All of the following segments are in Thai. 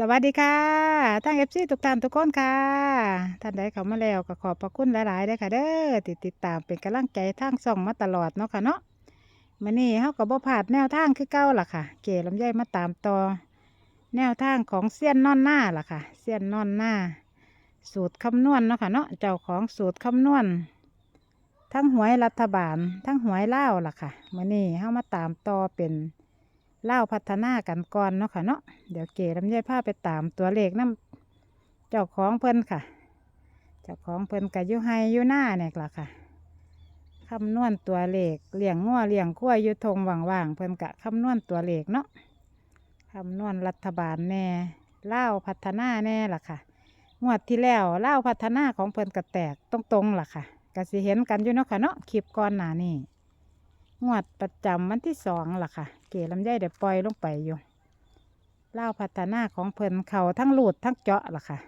สวัสดีค่ะทั้งเอฟซีทุกท่านทุกคนค่ะ ท่านใดเข้ามาแล้วก็ขอบพระคุณหลายๆเด้ค่ะเด้อติดติดตามเป็นกำลังใจทางส่องมาตลอดเนาะค่ะเนาะมื้อนี้เฮาก็บ่พลาดแนวทางคือเก่าล่ะค่ะ เก๋ลำไยมาตามต่อ แนวทางของเซียนนอนหน้าล่ะค่ะเซียนนอนหน้า สูตรคำนวณเนาะค่ะเนาะเจ้าของสูตรคำนวณ ทั้งหวยรัฐบาล ทั้งหวยเล่าล่ะค่ะมื้อนี้เฮามาตามต่อเป็น เล่าพัฒนากันก่อนเนาะค่ะเนาะเดี๋ยวเก๋ลำไยพาไปตามตัวเลขน้ำเจ้าของเพิ่นค่ะ เจ้าของเพิ่นกับยุไฮยุหน้าเนี่ยล่ะค่ะคำนวณตัวเลขเลี้ยงงัวเลี้ยงขั้วยุทงว่างๆเพิ่นกะคำนวณตัวเลขเนาะคำนวณรัฐบาลแน่เล่าพัฒนาแน่ล่ะค่ะงวดที่แล้วเล่าพัฒนาของเพิ่นกะแตกตรงๆล่ะค่ะก็สิเห็นกันอยู่เนาะค่ะเนาะคลิปก่อนหน้านี้ งวดประจำวันที่สองล่ะค่ะ เก๋ลำไยเดี๋ยวปล่อยลงไปอยู่เล่าพัฒนาของเพิ่นเขาทั้งลูดทั้งเจาะล่ะค่ะ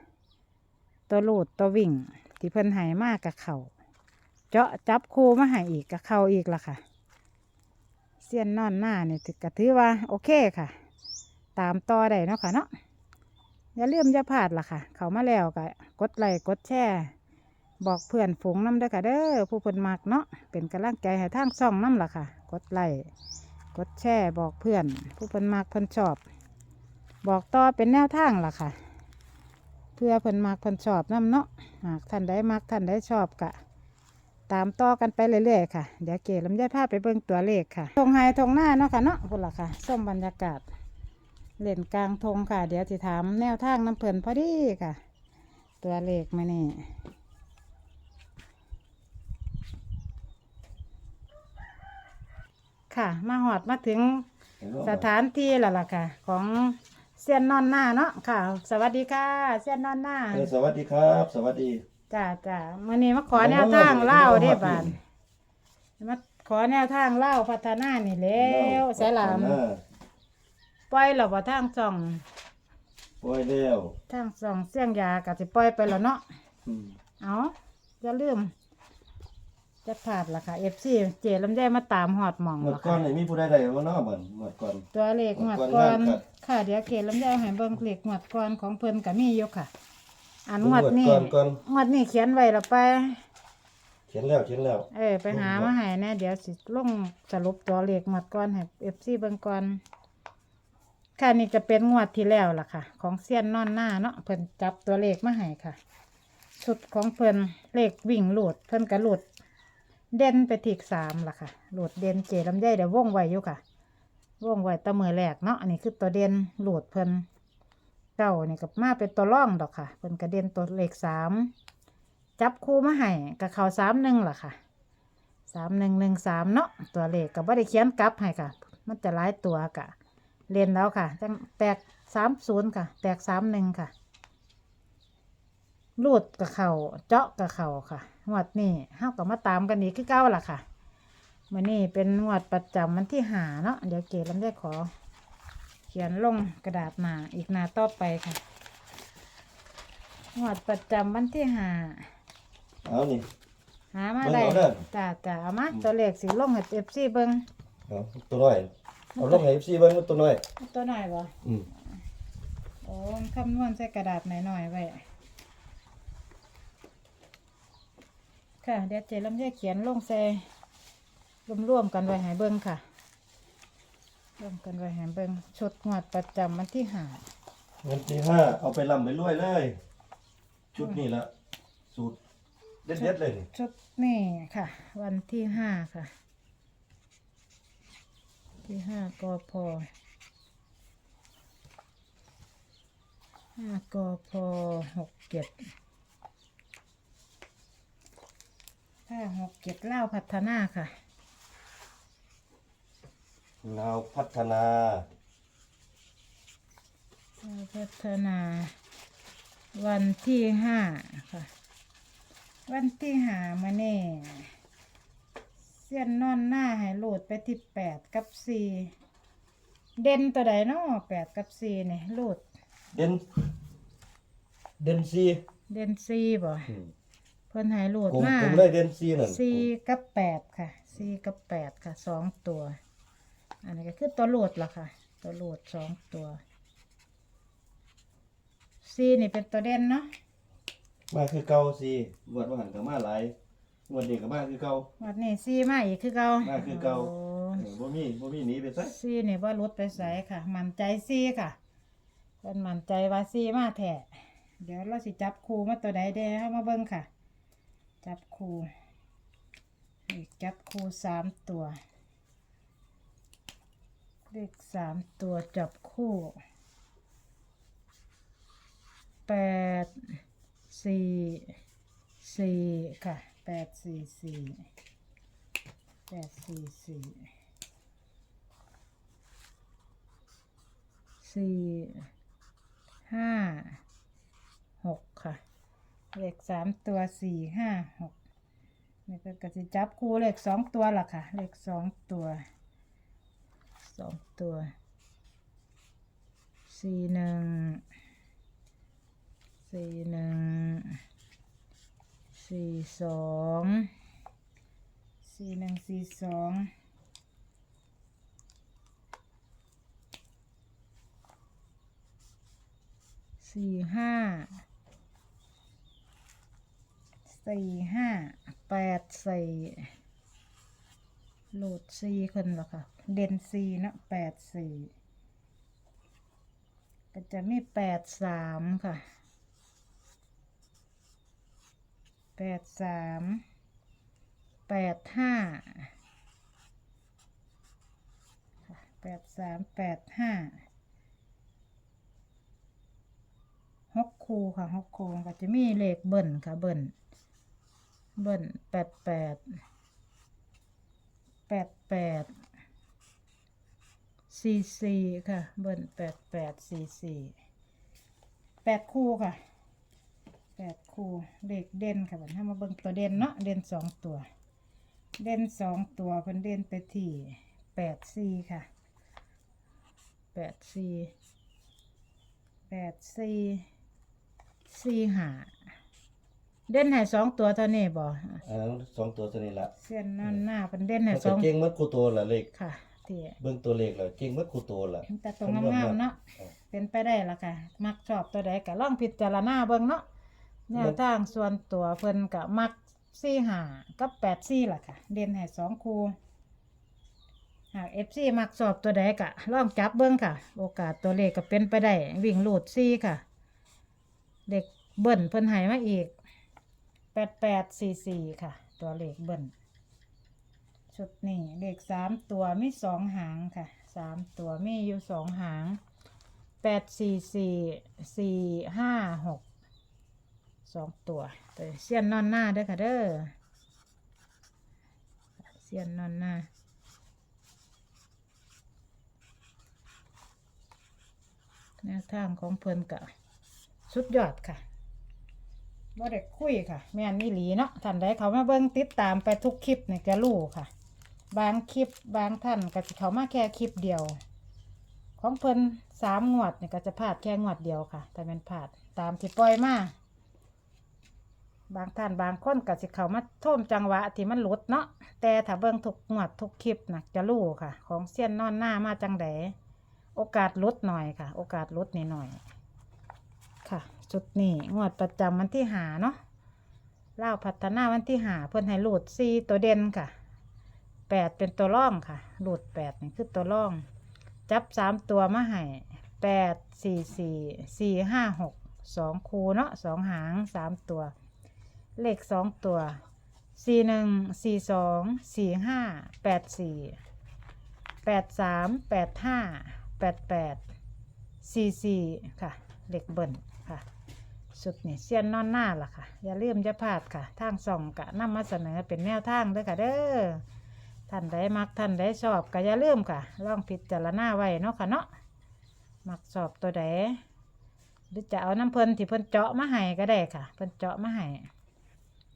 ตัวลูดตัววิ่ง ที่เพิ่นหายมากกับเขาเจาะจับคู่มาหายอีกกับเขาอีกล่ะค่ะ เสี้ยนนอนหน้าเนี่ยถือก็ถือว่า โอเคค่ะ ตามต่อได้เนาะค่ะเนาะอย่าลืมอย่าพลาดล่ะค่ะ เขามาแล้วก็กดไลค์กดแชร์ บอกเพื่อนฝูงน้ำเด้ค่ะเด้อผู้เพิ่นมักเนาะเป็นกำลังใจให้ทางช่องน้ำล่ะค่ะ กดไลค์กดแชร์บอกเพื่อน ผู้เพิ่นมักเพิ่นชอบ บอกต่อเป็นแนวทางล่ะค่ะ เพื่อเพิ่นมักเพิ่นชอบน้ำเนาะหากท่านใดมักท่านใดชอบกะตามต่อกันไปเรื่อยๆค่ะเดี๋ยวเก๋ลำไยภาพไปเบิ่งตัวเลขค่ะทงไฮทงหน้าเนาะค่ะเนาะพุ่นล่ะค่ะส้มบรรยากาศเล่นกลางทงค่ะ เดี๋ยวจะถามแนวทางน้ำเพิ่นพอดีค่ะ ตัวเลขมานี่ ค่ะ มาหอดมาถึงสถานที่แล้วล่ะค่ะ ของเซียนนอนหน้าเนาะค่ะ สวัสดีค่ะเซียนนอนหน้าเออสวัสดีครับ สวัสดีจ้าจ้ามื่อนี้มาขอแนวทางเล่าวได้บานมาขอแนวทางเล่าวพัฒนานี่แล้วใส่หลามหน้ปล่อยแล้วบ่ทางส่องปล่อยแล้วทางส่องเสียงยาก็สิปล่อยไปแล้วเนาะอืมเอาอย่าลืม จะพลาดล่ะค่ะ FC เจลำได้มาตามหอดหม่องหมดล่ะก่อค่ะนนี่มีผู้ใดได้บ่เนาะบัดหมดก่อน ตัวเลขหมวดหมวดก่ก่ออนนครับ ค่ะ เดี๋ยวเขตลำไยให้เบิ่งเลขหมวดก่อนของเพิ่นก็มีอยู่ค่ะ อันหมวดนี้ก่อนก่อนหมวดนี้เขียนไว้และไป เขียนแล้วเขียนแล้ว เออไปหามาให้แน่เดี๋ยวสิลงสรุปตัวเลขหมวดก่อนให้ FC เบิ่งก่อนค่ะนี่จะเป็นงวดที่แล้วล่ะค่ะ ของเซียนนอนหน้าเนาะเพิ่นจับตัวเลขมาให้ค่ะ สุดของเพิ่นเลขวิ่งหลุดเพิ่นก็หลุด เด่นไปทีกสามล่ะค่ะหลุดเด่นเจลำไยเดี๋ยววงไวอยู่ค่ะว่องไวตะมือแรกเนาะอันนี้คือตัวเด่นหลุดเพิ่นเก้านี่กับมาเป็นตัวร่องดอกค่ะเพิ่นกระเด็นตัวเลขสามจับคู่มาให้กับเขาสามหนึ่งล่ะค่ะสามหนึ่งหนึ่งสามเนาะตัวเลขกับว่าได้เขียนกลับให้ค่ะ มันจะหลายตัวกะเรียนแล้วค่ะจังแตกสามศูนย์ค่ะ แตกสามหนึ่งค่ะ รูดกับเขาเจาะกับเขาค่ะงวดนี้เฮาก็มาตามกันอีกคือเก้าล่ะค่ะมื่อนี้เป็นงวดประจำวันที่หาเนาะเดี๋ยวเกดลำได้ขอ เขียนลงกระดาษหนาอีกหนาต่อไปค่ะงวดประจำวันที่หาเอานี่หามาเบิ่งได้เอาเด้อจ้าจ้าเอามาตัวเลขสีลงให้เอฟซีเบิ้งเอาตัวน้อยเอาลงให้ FC เบิ่งว่าตัวน้อยตัวหน่อยบ่อืมโอ้มันคำนวณใส่กระดาษหน่อยๆไว้ ค่ะเดี๋ยวเจลำไยเขียนลงใส่รวมๆกันไว้ให้เบิ้งค่ะรวมกันไว้ให้เบิ้งชุดงวดประจำวันที่หาเงินที่ห้าเอาไปลำไปรวยเลย ชุดนี้ละสูตรเด็ดๆเลยนี่ชุดนี่ค่ะ วันที่ห้าค่ะ ที่ห้ากพห้ากพหกเจ็ด ห้าหกเจ็ดเล่าวพัฒนาค่ะ ลาวพัฒนาเล่าวพัฒนา วันที่ห้าค่ะ วันที่หามาเน่เส้ยนนอนหน้าให้โหลดไปที่แปดกับสี่เด่นตัวใดเนาะแปดกับสี่เนี่ยโหลดเด่นเด่นซีเด่นสี่บ่อืม เพิ่นให้โหลดกลมมากลมเลยเด่นซีนั่นสี่กับแปดค่ะสี่กับแปดค่ะสองตัว อันนี้ก็คือตัวโหลดล่ะค่ะ ตัวโหลดสองตัวซีนี่เป็นตัวเด่นเนาะมาคือเก่าสิงวดว่าหันก็มาหลายงวดนี้ก็มาคือเก่า วันนี้ซีมาอีกคือเก่ามาคือเก่า โเออบ่มีบ่มีหนีไปไสซีนี่ว่าลดไปใส่ค่ะ มั่นใจซีค่ะเป็นมั่นใจว่าซีมาแท้เดี๋ยวเราสิจับคูมาตัวใดเด้เอามาเบิ่งค่ะ จับคูนี่จับคู่สามตัว เลขสามตัวจับคู่แปดสี่สี่ค่ะแปดสี่สี่แปดสี่สี่สี่ห้า เลขสามตัวสี่ห้าหกนี่ก็กสิจับคู่เลขสองตัวล่ะค่ะ เลขสองตัวสองตัวสี่หนึ่งสี่หนึ่งสี่สองสี่หนึ่งสี่สองสี่ห้า สี่ห้าแปดสี่โหลดสี่คนหรอคะเด่นสี่นะแปดสี่ก็จะมีแปดสามค่ะแปดสามแปดห้าแปดสามแปดห้าหกคูค่ะหกคูก็จะมีเลขเบิ่นค่ะเบิ่น เบิ่นแปดแปดแปดแปดสี่สี่ค่ะ เบิ่นแปดแปดสี่สี่แปดคู่ค่ะแปดคู่เลขเด่นค่ะบัดถ้ามาเบิ่งตัวเด่นเนาะเด่นสองตัว เด่นสองตัวเพิ่นเด่นไปที่แปดสี่ค่ะแปดสี่แปดสี่สี่หา เด่นให้สองตัวเท่านี้บ่อันนั้นสองตัวเท่านี้ละเส้นนั่นหน้าเป็นเด่นให้มันสก็องเก่งหมัดคู่ตัวละเลขค่ะที่เบิ่งตัวเลขแล้วเก่งหมัดคู่ตัวละ แต่ตรงงามๆเนาะเป็นไปได้ละค่ะ มักชอบตัวใดก็ลองพิจารณาเบิ่งเนาะแนวทางส่วนตัวเพิ่นก็มักสี่ห้ากับแปดสี่ล่ะค่ะ เด่นให้สองคู่หากเอฟซีมักชอบตัวใดก็ลองจับเบิ่งค่ะ โอกาสตัวเลขก็เป็นไปได้วิ่งลูดสี่ค่ะ เด็กเบิ่นเพิ่นให้มาอีกแป ดแปดสี่สี่ค่ะ ตัวเลขเบิ่นชุดนี้เลขสามตัวมีสองหางค่ะสามตัวมีอยู่สองหางแปดสี่สี่สี่ห้าหกสองตัวแต่เสี้ยนนอนหน้าเด้อค่ะเด้อเสี้ยนนอนหน้าแนวทางของเพิ่นกะสุดยอดค่ะ บ่ได้คุยค่ะ แม่นนี่หลีเนาะท่านใดเขามาเบิ่งติดตามไปทุกคลิปเนี่ยจะรู้ค่ะ บางคลิปบางท่านก็จะเขามาแค่คลิปเดียว ของเพิ่นสามงวดเนี่ยก็จะพลาดแค่งวดเดียวค่ะ แต่เป็นพลาดตามที่ปล่อยมาบางท่านบางคนก็จะเขามาโท่มจังหวะที่มันหลุดเนาะแต่ถ้าเบิ่งทุกงวดทุกคลิปนะจะรู้ค่ะ ของเสี้ยนนอนหน้ามาจังไดโอกาสหลุดหน่อยค่ะ โอกาสหลุดนิดหน่อย ค่ะ จุดนี้งวดประจำวันที่หาเนาะเล่าพัฒนาวันที่หาเพิ่อนให้หลุดซีตัวเด่นค่ะแปดเป็นตัวร่องค่ะ หลุดแปดนี่คือตัวร่อง จับสามตัวมาให้แปดสี่สี่สี่ห้าหกสองคูเนาะสองหางสามตัว เลขสองตัวสี่หนึ่งสี่สองสี่ห้าแปดสี่แปดสามแปดห้าแปดแปดสี่สี่ค่ะ เลขเบิ่น ค่ะสุดนี่เสียนนอนหน้าล่ะค่ะ อย่าลืมจะพลาดค่ะ ทางส่องกะนำมาเสนอเป็นแนวทางเด้วยค่ะ เด้อท่านใดมักท่านใดชอบก็อย่าลืมค่ะ ลองพิจารณาไว้เนาะค่ะเนาะมักชอบตัวใดหรือจะเอาน้ำเพิ่นที่เพิ่นเจาะมาให้ก็ได้ค่ะ เพิ่นเจาะมาให้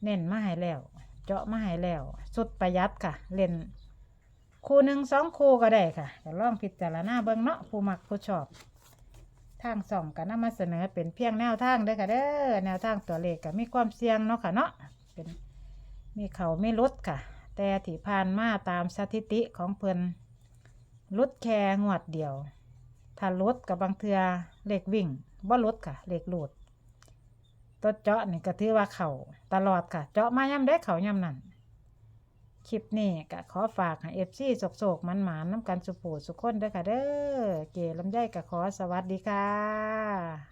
เน้นมาให้แล้ว เจาะมาให้แล้ว สุดประหยัดค่ะเล่นคู่หนึ่งสองคู่ก็ได้ค่ะลองพิจารณาเบิ่งเนาะผู้มักผู้ชอบ ทางส่องก็นำมาเสนอเป็นเพียงแนวทางเด้อค่ะเด้อแนวทางตัวเลขก็มีความเสี่ยงเนาะค่ะเนาะเป็นมีเขาไม่ลดค่ะ แต่ที่ผ่านมาตามสถิติของเพิ่นลดแค่งวดเดียว ถ้ารถกับบางเทือเลขวิ่งบ่รถค่ะเลขโหลดตัวเจาะนี่ก็ถือว่าเขาตลอดค่ะ เจาะมาย่ำได้เขาย่ำนั่น คลิปนี้ก็ขอฝากให้เอฟซีโศกๆมันหมานน้ำกันสุปูสุคนเด้อค่ะเด้อเกลลำไยก็ขอสวัสดีค่ะ